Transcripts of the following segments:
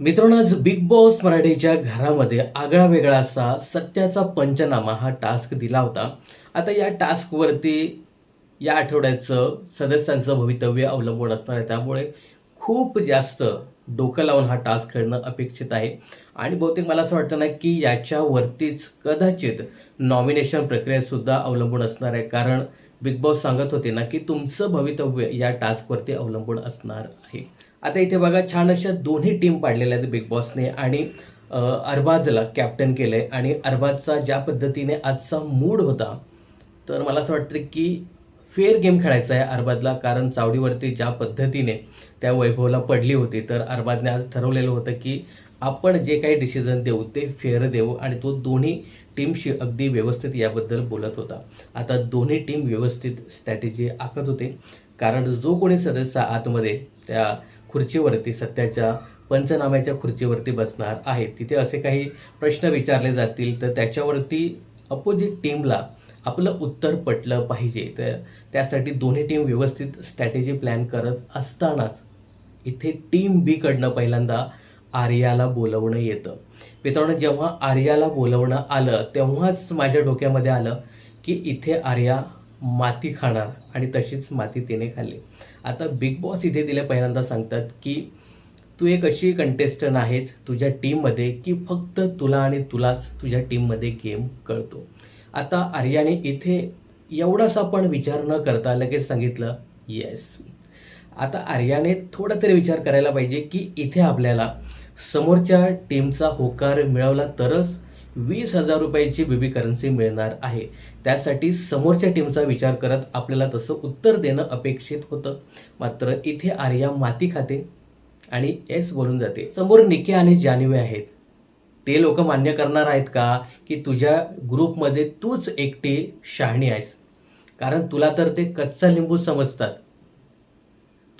मित्रांनो आज big boss मराठीच्या घरामध्ये आगळा वेगळा असा सत्याचा पंचनामा हा टास्क दिला होता. आता या टास्कवरती या आठवड्याचं सदस्यांचं भवितव्य अवलंबून असणार आहे. त्यामुळे खूप जास्त डोकं लावून हा टास्क खेळणं अपेक्षित आहे. आणि बहुतेक मला असं वाटतं ना की याच्यावरतीच कदाचित नॉमिनेशन प्रक्रियासुद्धा अवलंबून असणार आहे. कारण बिग बॉस सांगत होते ना की तुमचं भवितव्य या टास्कवरती अवलंबून असणार आहे. आता इथे बघा छान अशा दोन्ही टीम पाडलेल्या आहेत बिग बॉसने आणि अरबाजला कॅप्टन केलंय आणि अरबाजचा ज्या पद्धतीने आजचा मूड होता तर मला असं वाटतं की फेअर गेम खेळायचा आहे अरबाजला कारण चावडीवरती ज्या पद्धतीने त्या वैभवला पडली होती तर अरबाजने आज ठरवलेलं होतं की आपण जे काही डिसिजन देऊ ते फेअर देऊ आणि तो दोन्ही टीमशी अगदी व्यवस्थित याबद्दल बोलत होता. आता दोन्ही टीम व्यवस्थित स्ट्रॅटेजी आखत होते. कारण जो कोणी सदस्य आतमध्ये त्या खुर्चीवरती सत्याच्या पंचनाम्याच्या खुर्चीवरती बसणार आहे तिथे असे काही प्रश्न विचारले जातील तर त्याच्यावरती अपोजिट टीमला आपलं उत्तर पटलं पाहिजे. तर त्यासाठी दोन्ही टीम व्यवस्थित स्ट्रॅटेजी प्लॅन करत असतानाच इथे टीम बीकडनं पहिल्यांदा आर्याला बोलवणं येतं. मित्रांनो जेव्हा आर्याला बोलवणं आलं तेव्हाच माझ्या डोक्यामध्ये आलं की इथे आर्या माती खाणार आणि तशीच माती तिने खाल्ली. आता बिग बॉस इथे तिला पहिल्यांदा सांगतात की तू एक अशी कंटेस्टंट आहेस तुझ्या टीममध्ये की फक्त तुला आणि तुलाच तुझ्या टीममध्ये गेम कळतो. आता आर्याने इथे एवढासा पण विचार न करता लगेच सांगितलं येस आता आर्याने थोडा तरी विचार करायला पाहिजे की इथे आपल्याला समोरच्या टीमचा होकार मिळवला तरच वीस हजार रुपयाची बेबी करन्सी मिळणार आहे. त्यासाठी समोरच्या टीमचा विचार करत आपल्याला तसं उत्तर देणं अपेक्षित होतं. मात्र इथे आर्या माती खाते आणि एस बोलून जाते. समोर निके आणि जान्हवी आहेत. ते लोक मान्य करणार आहेत का? की तुझ्या ग्रुपमध्ये तूच एकटी शहाणी आहेस. कारण तुला तर ते कच्चा लिंबू समजतात.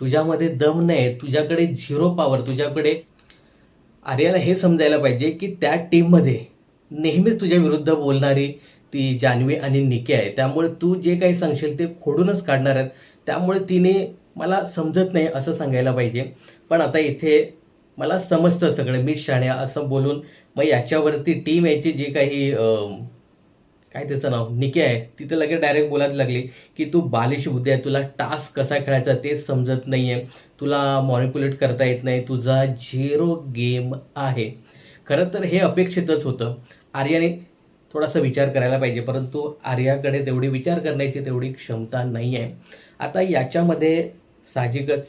तुझ्यामध्ये दम नाही तुझ्याकडे झिरो पॉवर तुझ्याकडे आर्याला हे समजायला पाहिजे की त्या टीममध्ये नेहमीच तुझ्या विरुद्ध बोलणारी ती जान्हवी आणि निके आहे. त्यामुळे तू जे काही सांगशील ते खोडूनच काढणार आहेत. त्यामुळे तिने मला समजत नाही असं सांगायला पाहिजे. पण आता इथे मला समजतं सगळं. मी शाण्या असं बोलून मग याच्यावरती टीम याची जी काही काय त्याचं नाव निके आहे तिथे लगेच डायरेक्ट बोलायला लागली की तू बालिश बुद्धी आहे तुला टास्क कसा खेळायचा ते समजत नाही आहे तुला मॉनिप्युलेट करता येत नाही. तुझा झिरो गेम आहे. खरं तर हे अपेक्षितच होतं. आर्याने थोडासा विचार करायला पाहिजे परंतु आर्याकडे तेवढी विचार करण्याची तेवढी क्षमता नाही आहे आता याच्यामध्ये साहजिकच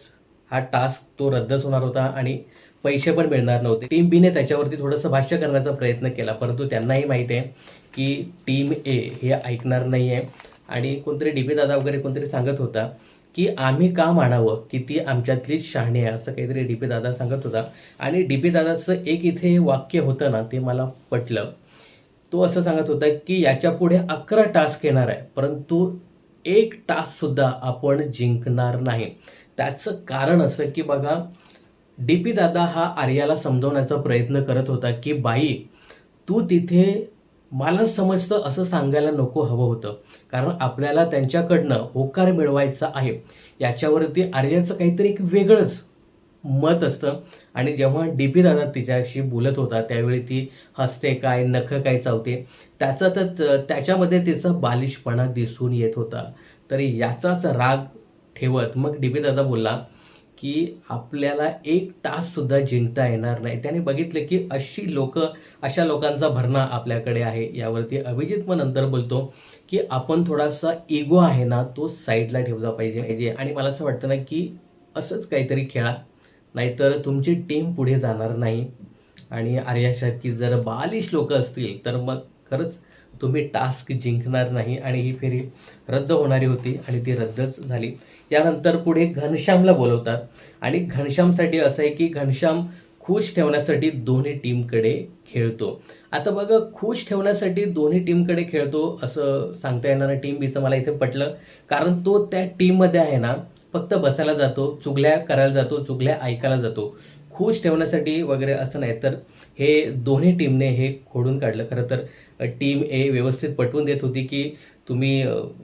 हा टास्क तो रद्दच होणार होता आणि पैसे पण मिळणार नव्हते. टीम बीने त्याच्यावरती थोडंसं भाष्य करण्याचा प्रयत्न केला परंतु त्यांनाही माहीत आहे की टीम ए हे ऐकणार नाही आहे आणि कोणतरी डी पी दादा वगैरे कोणतरी सांगत होता की आम्ही का मानावं की ती आमच्यातलीच शहाणी आहे असं काहीतरी डी पी दादा सांगत होता. आणि डी पी दादाचं एक इथे वाक्य होतं ना ते मला पटलं. तो असं सांगत होता की याच्यापुढे अकरा टास्क येणार आहे परंतु एक टास्कसुद्धा आपण जिंकणार नाही. त्याचं कारण असं की बघा डी पी दादा हा आर्याला समजवण्याचा प्रयत्न करत होता की बाई तू तिथे मला समजतं असं सांगायला नको हवं होतं. कारण आपल्याला त्यांच्याकडनं होकार मिळवायचा आहे. याच्यावरती आर्याचं काहीतरी एक वेगळंच मत असतं. आणि जेव्हा डी पी दादा तिच्याशी बोलत होता त्यावेळी ती हसते काय नख काय चावते त्याचा तर त- त्याच्यामध्ये तिचा बालिशपणा दिसून येत होता. तरी याचाच राग ठेवत मग डी पी दादा बोलला की आपल्याला एक ताससुद्धा जिंकता येणार नाही. त्याने बघितलं की अशी लोक अशा लोकांचा भरणा आपल्याकडे आहे. यावरती अभिजित मग नंतर बोलतो की आपण थोडासा इगो आहे ना तो साईडला ठेवला पाहिजे. पाहिजे आणि मला असं वाटतं ना की असंच काहीतरी खेळा. नाहीतर तुमची टीम पुढे जाणार नाही. आणि आर्यासारखी जर बालिश लोक असतील तर मग खरंच तुम्ही टास्क जिंकणार नाही आणि ही फेरी रद्द होणारी होती आणि ती रद्दच झाली. यानंतर पुढे घनश्यामला बोलवतात आणि घनश्यामसाठी असं आहे की घनश्याम खुश ठेवण्यासाठी दोन्ही टीमकडे खेळतो. आता बघा खुश ठेवण्यासाठी दोन्ही टीमकडे खेळतो असं सांगता येणार टीम बीचं मला इथे पटलं. कारण तो त्या टीममध्ये आहे ना फक्त बसायला जातो चुगल्या करायला जातो चुगल्या ऐकायला जातो. खुश ठेवण्यासाठी वगैरे असं नाही. तर हे दोन्ही टीमने हे खोडून काढलं. खरं तर टीम ए व्यवस्थित पटवून देत होती की तुम्ही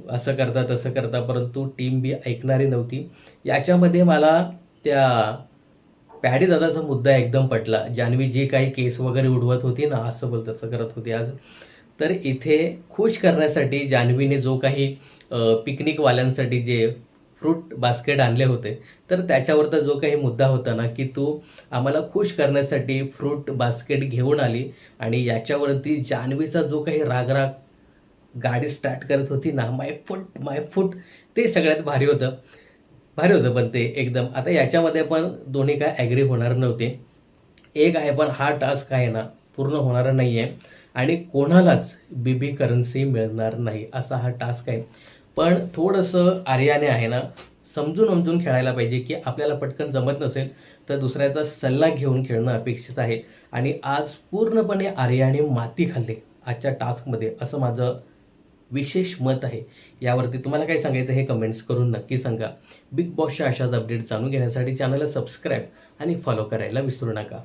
असं करता तसं करता परंतु टीम बी ऐकणारी नव्हती. याच्यामध्ये मला त्या पॅडी दादाचा मुद्दा एकदम पटला. जान्हवी जे काही केस वगैरे उडवत होती ना असं बोल तसं करत होती आज. तर इथे खुश करण्यासाठी जान्हवीने जो काही पिकनिकवाल्यांसाठी जे फ्रूट बास्केट आणले होते. तर त्याच्यावरचा जो काही मुद्दा होता ना की तू आम्हाला खुश करण्यासाठी फ्रूट बास्केट घेऊन आली आणि याच्यावरती जान्हवीचा जो काही रागराग गाडी स्टार्ट करत होती ना माय फूट माय फूट ते सगळ्यात भारी होतं. भारी होतं पण ते एकदम. आता याच्यामध्ये पण दोन्ही काय ॲग्री होणार नव्हते. एक आहे पण हा टास्क आहे ना पूर्ण होणार नाही आहे आणि कोणालाच बीबी करन्सी मिळणार नाही असा हा टास्क आहे. पण थोडंसं आर्याने आहे ना समजून समजून खेळायला पाहिजे की आपल्याला पटकन जमत नसेल तर दुसऱ्याचा सल्ला घेऊन खेळणं अपेक्षित आहे. आणि आज पूर्णपणे आर्याने माती खाल्ली आजच्या टास्कमध्ये असं माझं विशेष मत आहे. यावरती तुम्हाला काय सांगायचं हे कमेंट्स करून नक्की सांगा. बिग बॉसच्या अशाच अपडेट जाणून घेण्यासाठी चॅनलला सबस्क्राईब आणि फॉलो करायला विसरू नका.